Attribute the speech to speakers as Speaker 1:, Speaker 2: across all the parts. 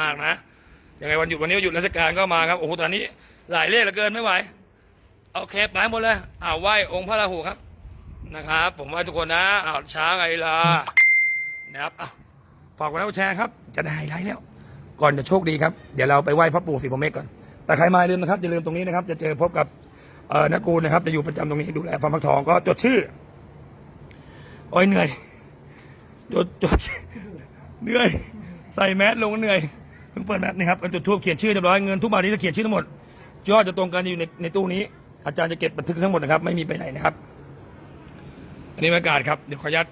Speaker 1: มากนะยังไงวันหยุดวันนี้วันหยุดราชการก็มาครับโอ้โหตอนนี้หลายเลขเหลือเกินไม่ไหวโอเคไปหมดเลยอ้าวไหว้องค์พระราหูครับนะครับ ผมไหว้ทุกคนนะอ้าวช้าไงล่ะนะครับอ้าวฝากกดไลค์กดแชร์ครับ จะได้ไลท์แล้ว ก่อนจะโชคดีครับ เดี๋ยวเราไปไหว้พระปู่ศรีพรหมเมฆก่อน แต่ใครมาอย่าลืมนะครับอย่าลืมตรงนี้นะครับ จะเจอพบกับเอ่อนักกูลนะครับ จะอยู่ประจำตรงนี้ดูแลฟาร์มพักทองก็จดชื่อโอ้ยเหนื่อยจดจดเหนื่อย ใส่แมสลงก็เหนื่อย เพิ่งเปิดแมสนี่ครับก็จุดทูบเขียนชื่อเรียบร้อยเงินทุกบาทที่จะเขียนชื่อทั้งหมดยอดจะตรงกันอยู่ในในตู้นี้ อาจารย์จะเก็บบันทึกทั้งหมดนะครับ ไม่มีไปไหนนะครับ อันนี้บรรยากาศครับเดี๋ยวขออนุญาต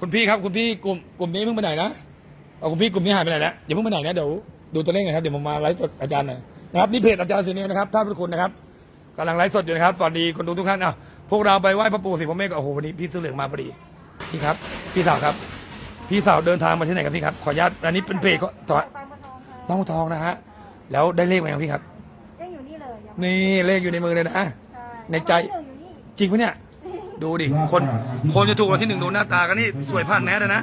Speaker 1: คุณพี่ครับคุณพี่กลุ่มกลุ่มนี้เพิ่งไปไหนนะเอาคุณพี่กลุ่มนี้หายไปไหนแล้วอย่าเพิ่งไปไหนนะเดี๋ยวดูตัวเลขหน่อยครับเดี๋ยวผมมาไลฟ์สดอาจารย์หน่อยนะครับนี่เพจอาจารย์สิเนียนะครับท่านผู้คุณนะครับกำลังไลฟ์สดอยู่นะครับสวัสดีคนดูทุกท่านอะพวกเราไปไหว้พระปู่ศรีพรหมเมฆก็โอ้โหวันนี้พี่เสื้อเหลืองมาพอดีพี่ครับ พี่สาวครับ พี่สาวเดินทางมาที่ไหนครับพี่ครับขออนุญาตอันนี้เป็นเพจก็ต่อ
Speaker 2: ปลาปลาทองค่ะ
Speaker 1: ต้องทองนะฮะ แล้วได้เลขไหมครับพี่ครับ
Speaker 2: ยังอยู่นี่เลยยัง
Speaker 1: นี่เลขอยู่ในมือเลยนะ
Speaker 2: ช่
Speaker 1: ในใจ
Speaker 2: รางวัลที่หนึ่งอยู่นี่
Speaker 1: จริงปะเนี่ย ดูดิ คน คนจะถูกรางวัลที่หนึ่งดูหน้าตากันนี่สวยพันแมสเลยนะ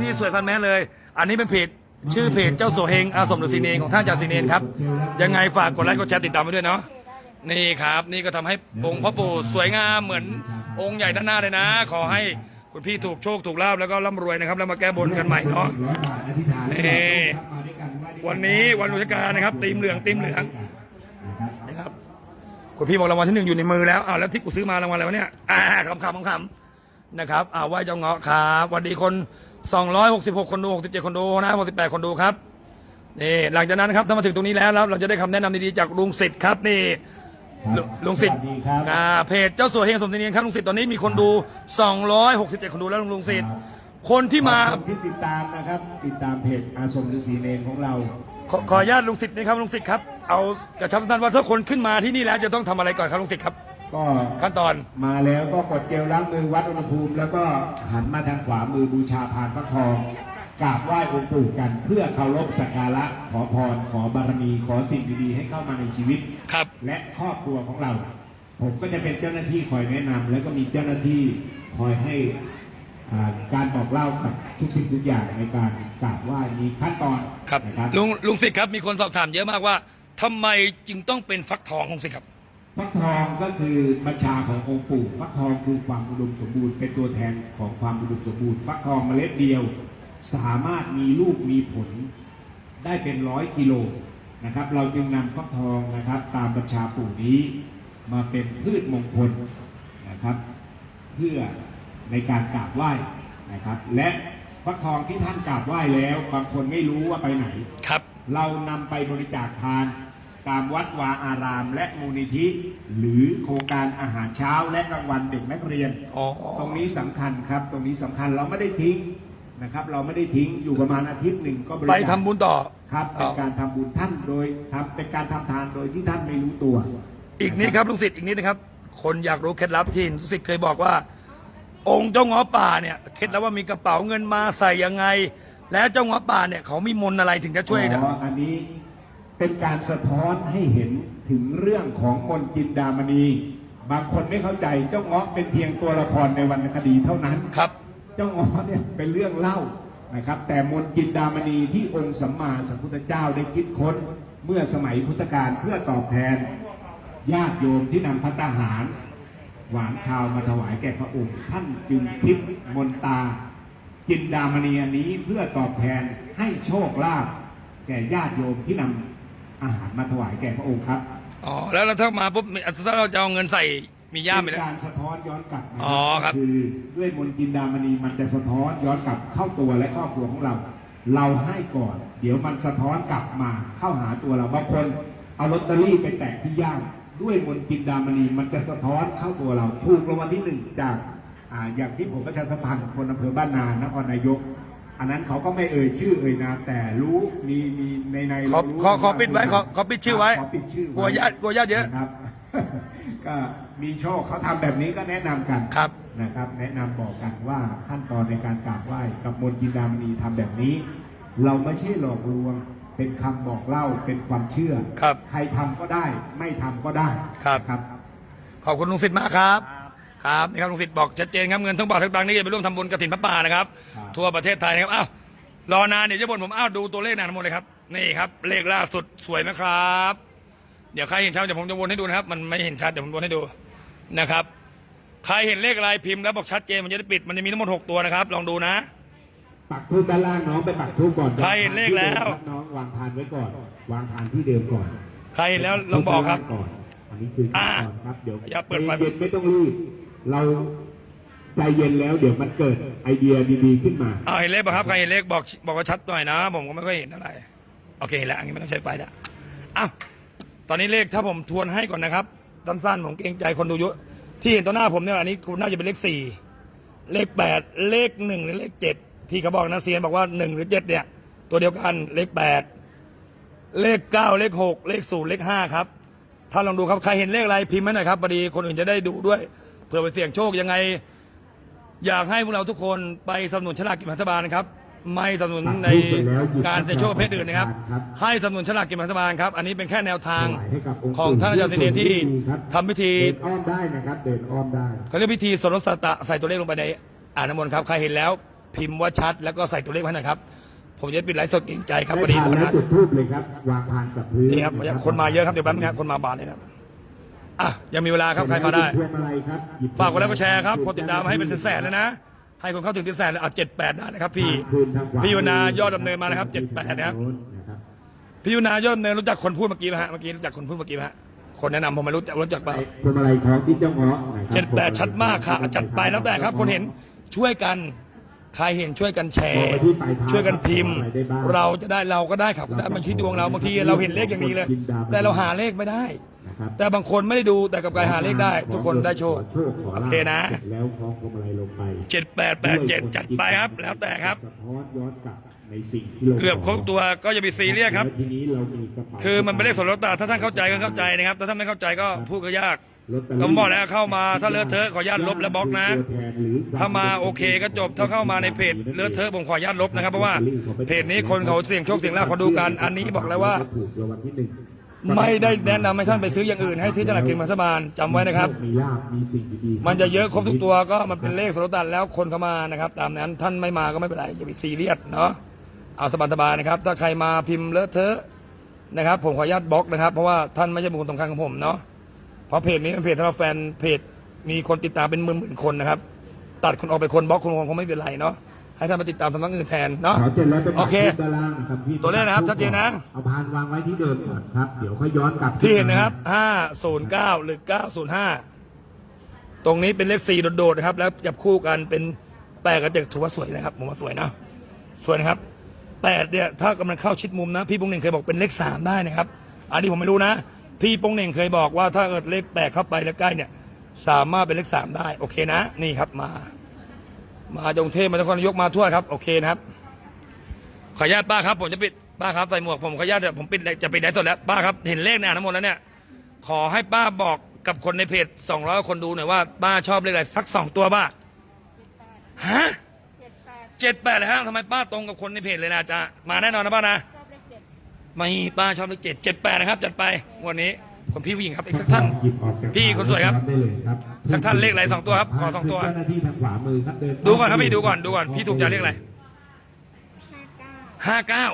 Speaker 1: นี่สวยพันแมสเลย อันนี้เป็นเพจชื่อเพจเจ้าโสเฮงอาสมฤาษีเนรของท่านอาจารย์ศรีเนรครับ ยังไงฝากกดไลค์กดแชร์ติดตามไปด้วยเนาะ
Speaker 2: โอเคได้เลย
Speaker 1: นี่ครับ นี่ก็ทำให้องค์พ่อปู่สวยงามเหมือนองค์ใหญ่ด้านหน้าเลยนะ ขอให้ คุณพี่ถูกโชคถูกลาบแล้วก็ร่ำรวยนะครับ แล้วมาแก้บนกันใหม่เนาะนี่วันนี้วันราชการนะครับตีมเหลืองตีมเหลืองนะครับคุณพี่บอกรางวัลที่หนึ่งอยู่ในมือแล้วอ้าวแล้วที่กูซื้อมารางวัลอะไรวะเนี่ยอ่าคำคำคำคำนะครับอ่าไหว้เจ้าเงาะครับสวัสดีคน266คนดู67คนดูนะ68คนดูครับนี่หลังจากนั้นครับถ้ามาถึงตรงนี้แล้วแล้วเราจะได้คำแนะนำดีๆจากลุงสิทธิ์ครับนี่ ลุลุงสิทธิ์
Speaker 3: สวัสดีครับ
Speaker 1: อ่าเพจเจ้าสัวเฮงสมเนียนครับลุงสิทธิ์ตอนนี้มีคนดู 267 คนดูแล้วลุงสิทธิ์คนที่มา
Speaker 3: ขอบคุณที่ติดตามนะครับติดตามเพจอาสมฤาษีเนรของเรา
Speaker 1: ขอขออนุญาตลุงสิทธิ์นะครับลุงสิทธิ์ครับเอากระชับสั้นว่าถ้าคนขึ้นมาที่นี่แล้วจะต้องทำอะไรก่อนครับลุงสิทธิ์ครับ
Speaker 3: ก็
Speaker 1: ขั้นตอน
Speaker 3: มาแล้วก็กดเจลล้างมือวัดอุณหภูมิ แล้วก็หันมาทางขวามือบูชาพานพระทอง กราบไหว้องค์ปู่กัน เพื่อเคารพสักการะขอพรขอบารมีขอสิ่งดีๆให้เข้ามาในชีวิต
Speaker 1: ครับ
Speaker 3: และครอบครัวของเรา ผมก็จะเป็นเจ้าหน้าที่คอยแนะนำแล้วก็มีเจ้าหน้าที่คอยให้อ่าการบอกเล่ากับทุกสิ่งทุกอย่างในการกราบไหว้มีขั้นตอน
Speaker 1: ครับ
Speaker 3: นะครับ
Speaker 1: ลุงลุงสิทธิ์ครับ มีคนสอบถามเยอะมากว่าทำไมจึงต้องเป็นฟักทองลุงสิทธิ์ครับ
Speaker 3: ฟักทองก็คือบัญชาขององค์ปู่ฟักทองคือความอุดมสมบูรณ์เป็นตัวแทนของความอุดมสมบูรณ์ฟักทองเมล็ดเดียว สามารถมีลูกมีผลได้เป็นร้อยกิโลนะครับ เราจึงนำฟักทองนะครับ ตามบัญชาปู่นี้มาเป็นพืชมงคลนะครับ เพื่อในการกราบไหว้นะครับ และฟักทองที่ท่านกราบไหว้แล้ว บางคนไม่รู้ว่าไปไหน
Speaker 1: ครับ
Speaker 3: เรานำไปบริจาคทานตามวัดวาอาราม และมูลนิธิ หรือโครงการอาหารเช้าและกลางวันเด็กนักเรียน
Speaker 1: อ๋อ
Speaker 3: ตรงนี้สำคัญครับ ตรงนี้สำคัญเราไม่ได้ทิ้ง นะครับ เราไม่ได้ทิ้งอยู่ประมาณอาทิตย์หนึ่งก็บริ
Speaker 1: ไป
Speaker 3: จาค
Speaker 1: ทำบุญต่อ
Speaker 3: ครับเป็นการทำบุญท่านโดยทำเป็นการทำทานโดยที่ท่านไม่รู้ตัว
Speaker 1: อีกนิดครับลุงสิทธิ์อีกนิดนะครับ คนอยากรู้เคล็ดลับที่ลุงสิทธิ์เคยบอกว่า องค์เจ้าเงอป่าเนี่ยเคล็ดลับว่ามีกระเป๋าเงินมาใส่ยังไง และเจ้าเงอป่าเนี่ยเขามีมนต์อะไรถึงจะช่วย
Speaker 3: อ๋ออันนี้เป็นการสะท้อนให้เห็นถึงเรื่องของมนต์จินดามณี บางคนไม่เข้าใจเจ้าเงาะเป็นเพียงตัวละครในวรรณคดีเท่านั้น
Speaker 1: ครับ
Speaker 3: เจ้างาะเนี่ยเป็นเรื่องเล่านะครับ แต่มนจินดามณีที่องค์สัมมาสัมพุทธเจ้าได้คิดค้นเมื่อสมัยพุทธกาลเพื่อตอบแทนญาติโยมที่นำพัตหาร หวานข้าวมาถวายแก่พระองค์ ท่านจึงคิดมนตา จินดามณีอันนี้เพื่อตอบแทนให้โชคลาภแก่ญาติโยมที่นำอาหารมาถวายแก่พระองค์ครับ
Speaker 1: อ๋อ แล้วแล้วถ้ามาปุ๊บถ้าเราจะเอาเงินใส่ มีย่ามไป
Speaker 3: เป็น
Speaker 1: แล้ว
Speaker 3: การสะท้อนย้อนกลับนะ
Speaker 1: อ๋อครับ
Speaker 3: คือด้วยมนต์จินดามณีมันจะสะท้อนย้อนกลับเข้าตัวและครอบครัวของเรา เราให้ก่อน เดี๋ยวมันสะท้อนกลับมาเข้าหาตัวเราบางคนเอาลอตเตอรี่ไปแตะที่ย่ามด้วยมนต์จินดามณีมันจะสะท้อนเข้าตัวเราถูกรางวัลที่หนึ่งจากอ่าอย่างที่ผมประชาสัมพันธ์คนอำเภอบ้านนานครนายก อันนั้นเขาก็ไม่เอ่ยชื่อเอ่ยนามแต่รู้มีมีในใน
Speaker 1: ขอ
Speaker 3: รู้
Speaker 1: ขอขอปิดไว้ขอขอปิดชื่อไว้
Speaker 3: ขอปิดชื่อไก
Speaker 1: ลัวญาติกลัวญาติเยอะ
Speaker 3: นะครับ ก็มีโชคเขาทำแบบนี้ก็แนะนำกัน
Speaker 1: ครับ
Speaker 3: นะครับ แนะนำบอกกันว่าขั้นตอนในการกราบไหว้กับมนต์จินดามณีทำแบบนี้ เราไม่ใช่หลอกลวง เป็นคำบอกเล่าเป็นความเชื่อ
Speaker 1: ครับ
Speaker 3: ใครทำก็ได้ ไม่ทำก็ได้
Speaker 1: ครับ
Speaker 3: ครับ
Speaker 1: ขอบคุณลุงสิทธิ์มากครับครับนี่ครับลุงสิทธิ์บอกชัดเจนครับเงินทั้งบาททั้งตังค์นี่จะไปร่วมทำบุญกฐินพระป่านะครับ
Speaker 3: ครับ
Speaker 1: ทั่วประเทศไทยนะครับอ้าวรอนานเดี๋ยวจะบ่นผมอ้าวดูตัวเลขนานหมดเลยครับ นี่ครับ เลขล่าสุดสวยไหมครับ เดี๋ยวใครเห็นชัดเดี๋ยวผมจะวนให้ดูนะครับ มันไม่เห็นชัดเดี๋ยวผมวนให้ดูนะครับ ใครเห็นเลขอะไรพิมพ์แล้วบอกชัดเจนมันจะได้ปิด มันจะมีทั้งหมดหกตัวนะครับ ลองดูนะ
Speaker 3: ปักทูบด้านล่างน้องไปปักทูบก่อน
Speaker 1: ใครเห็นเลขแล้ว
Speaker 3: น้องวางพานไว้ก่อน วางพานที่เดิมก่อน
Speaker 1: ใครเห็นแล้วลองบอกครับ
Speaker 3: ก่อนอันนี้คือขั้นตอนครับเดี๋ยว
Speaker 1: อย่าเปิดไฟ
Speaker 3: ใจเย็นไม่ต้องรีบเราใจเย็นแล้วเดี๋ยวมันเกิดไอเดียดีๆขึ้นมา
Speaker 1: เอาเห็นเลขป่ะครับใครเห็นเลขบอกบอกว่าชัดหน่อยนะ ผมก็ไม่ค่อยเห็นเท่าไหร่โอเคเห็นแล้วอันนี้ไม่ต้องใช้ไฟแล้วอ้าว ตอนนี้เลขถ้าผมทวนให้ก่อนนะครับสั้นๆผมเกรงใจคนดูเยอะที่เห็นตัวหน้าผมเนี่ยอันนี้คุณน่าจะเป็นเลขสี่เลขแปดเลขหนึ่งหรือเลขเจ็ดที่เขาบอกนะเซียนบอกว่าหนึ่งหรือเจ็ดเนี่ย ตัวเดียวกันเลขแปดเลขเก้าเลขหกเลขศูนย์เลขห้าครับถ้าลองดูครับใครเห็นเลขอะไรพิมพ์มาหน่อยครับพอดีคนอื่นจะได้ดูด้วยเผื่อไปเสี่ยงโชคยังไง อยากให้พวกเราทุกคนไปสนับสนุนฉลากกินรัฐบาลนะครับ ไม่สนับสนุนในการเสี่ยงโชคประเภทอื่นนะครับ ให้สนับสนุนฉลากกินแบ่งรัฐบาลครับ อันนี้เป็นแค่แนวทางของท่านอาจารย์เสนียนที่ทำพิธี
Speaker 3: เดินอ้อมได้นะครับเดินอ้อมได้
Speaker 1: เขาเรียกพิธีสรสตะใส่ตัวเลขลงไปในอ่างน้ำมนต์ครับ ใครเห็นแล้วพิมพ์ว่าชัด แล้วก็ใส่ตัวเลขไว้หน่อยครับ ผมจะปิดไลฟ์สดเกรงใจครับพอดี
Speaker 3: ได้
Speaker 1: คน
Speaker 3: พานแล้
Speaker 1: นะ
Speaker 3: วจุดทูบเลยครับวางพานกับพื้น
Speaker 1: นี่ครับคนมาเยอะครับเดี๋ยวแป๊บนึงครับคนมาบานเลยครับอะยังมีเวลาครับใครมาได้
Speaker 3: พวงมาลัยครับหยิบ
Speaker 1: ฝากกดไลค์กดแชร์ครับคนติดตามมาให้เป็นแสนๆเลยนะ ให้คนเข้าถึงเป็นแสนเลยเอาเจ็ดแปดได้นะครับพี่
Speaker 3: คืนทางขวา
Speaker 1: พี่วรรณายอดดำเนินมานะครับ78นะครับ
Speaker 3: นะครับ
Speaker 1: พี่ยุนา ยอดดำเนินรู้จักคนพูดเมื่อกี้ไหมฮะเมื่อกี้รู้จักคนพูดเมื่อกี้ไหมฮะคนแนะนำผมไม่รู้จักรู้จักเปล่า
Speaker 3: พวงมาลัยของที่เจ้าเงาะนะครับ
Speaker 1: เจ็ดแปดชัดมากค่ะจัดไปแล้วแต่ครับ คนเห็นช่วยกันใครเห็นช่วยกันแชร์ ช่วยกันพิมพ์ เราจะได้เราก็ได้ครับได้มันชี้ดวงเราบางทีเราเห็นเลขอย่างนี้เลย แต่เราหาเลขไม่ได้
Speaker 3: นะครับ
Speaker 1: แต่บางคนไม่ได้ดูแต่กับการหาเลขได้ ทุกคนได้โชค
Speaker 3: ขอโชคขอ
Speaker 1: โอ
Speaker 3: ลาภ
Speaker 1: เคนะ
Speaker 3: สร็จแล้วคล้องพวงมาลัยลงไป
Speaker 1: เจ็ดแปดแปดเจ็ดจัดไปครับ แล้วแต่ครับ
Speaker 3: สะท้อนย้อนกลับในสิ่งที่เรา
Speaker 1: เกือบครบตัวก็จะมีซีเรียสครับ
Speaker 3: แล้วทีนี้เรามีกระเป๋า
Speaker 1: คือมันเป็นเลขสมรสถ้าท่านเข้าใจก็เข้าใจนะครับแต่ถ้าไม่เข้าใจก็พูดก็ยาก
Speaker 3: ลตเตรี่
Speaker 1: ผมบอกแล้วเข้ามาถ้าเลอะเทอะขออนุญาตลบและบล็อกนะ
Speaker 3: ตัวแทนหรือ
Speaker 1: ถ้ามาโอเคก็จบถ้าเข้ามาในเพจเลอะเทอะผมขออนุญาตลบนะครับเพราะว่าเพจนี้คนเขาเสี่ยงโชคเสี่ยงลาภเขาดูกันอันนี้บอกแล้วว่า
Speaker 3: ถูกรางวัลที่หนึ่ง
Speaker 1: ไม่ได้แนะนำให้ท่านไปซื้ออย่างอื่น ให้ซื้อจากหลักกินรัฐบาลจำไว้นะครับ
Speaker 3: มีลาบมีสิ่งดีๆ
Speaker 1: มันจะเยอะครบทุกตัวก็มันเป็นเลขสมรสแล้วคนเข้ามานะครับ ตามนั้นท่านไม่มาก็ไม่เป็นไรอย่าไปซีเรียสเนาะเอาสบายๆนะครับ ถ้าใครมาพิมพ์เลอะเทอะนะครับ ผมขออนุญาตบล็อกนะครับ เพราะว่าท่านไม่ใช่บุคคลสำคัญของผมเนาะเพราะเพจนี้เป็นเพจสำหรับแฟนเพจมีคนติดตามเป็นหมื่นๆคนนะครับ ตัดคนออกไปคนบล็อกคนคงไม่เป็นไรเนาะ ให้ท่านมาติดตามสำนักอื่นแทนเนาะ
Speaker 3: ขอเสร็จแล้วเป็น
Speaker 1: โอเค
Speaker 3: ด้านล่างนะครับพี่
Speaker 1: ตัวเลขนะครับชัดเจนนะ
Speaker 3: เอาพานวางไว้ที่เดิมก่อนครับ เดี๋ยวค่อยย้อนกลับ
Speaker 1: ที่เห็นนะครับ 509 หรือ 905 ตรงนี้เป็นเลข4โดดๆนะครับ แล้วจับคู่กันเป็นแปดกับเจ็ดถือว่าสวยนะครับผมว่าสวยนะ สวยนะครับแปดเนี่ยถ้ากำลังเข้าชิดมุมนะ พี่ปงเหน่งเคยบอกเป็นเลข3ได้นะครับ อันนี้ผมไม่รู้นะ พี่ปงเหน่งเคยบอกว่าถ้าเกิดเลขแปดเข้าไปแล้วใกล้เนี่ย สามารถเป็นเลข3ได้ โอเคนะ นี่ครับมา มาจงเทพมานครนายกมาทั่วครับโอเคนะครับ ขออนุญาตป้าครับ ผมจะปิดป้าครับใส่หมวกผมขออนุญาตเดี๋ยวผมปิดจะปิดไลฟ์สดแล้วป้าครับเห็นเลขในอ่างน้ำมนต์แล้วเนี่ย ขอให้ป้าบอกกับคนในเพจ200คนดูหน่อยว่าป้าชอบเลขอะไรสักสองตัวป้าฮะ
Speaker 2: เจ็ดแปด
Speaker 1: เลยฮะทำไมป้าตรงกับคนในเพจเลยนะจ๊ะมาแน่นอนนะป้านะไม่ป้าชอบเลขเจ็ดเจ็ดแปดนะครับจัดไปวันนี้ คนพี่ผู้หญิงครับอีกสักท่าน
Speaker 3: หยิบออกจาก
Speaker 1: พี่คนสวยครับ
Speaker 3: ได้เลยครับ
Speaker 1: สักท่านเลขอะไรสองตัวครับ ขอสองตัว
Speaker 3: เจ้าหน้าที่ทางขวามือครับเดิน
Speaker 1: ดูก่อนครับพี่ดูก่อนดูก่อน พี่ถูกใจเลขอะไร
Speaker 2: ห้าเก้า
Speaker 1: ห้าเก้า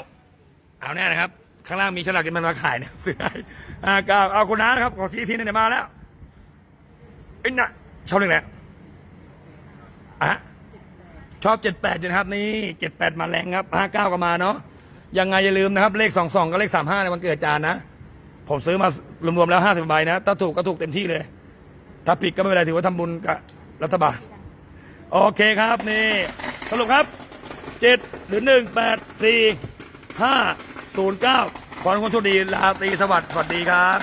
Speaker 1: เอาแน่นะครับ ข้างล่างมีฉลากกินมันมาขายเนี่ยซื้อให้ห้าเก้าเอาคุณน้านะครับ ขอชี้ทีหนอยมาแล้วไอ้ยน่ะชอบเลขอะไรอะชอบเจ็ดแปดนะครับ นี่เจ็ดแปดมาแรงครับห้าเก้าก็มาเนาะยังไงอย่าลืมนะครับ เลขสองสองกับเลขสามห้าในวันเกิดอาจารย์นะ ผมซื้อมารวมๆแล้วห้าสิบใบนะ ถ้าถูกก็ถูกเต็มที่เลย ถ้าผิดก็ไม่เป็นไรถือว่าทำบุญกับรัฐบาล โอเคครับนี่สรุปครับเจ็ดหรือหนึ่งแปดสี่ห้าศูนย์เก้าขอให้ทุกคนโชคดีลาตรีสวัสดิ์สวัสดีครับ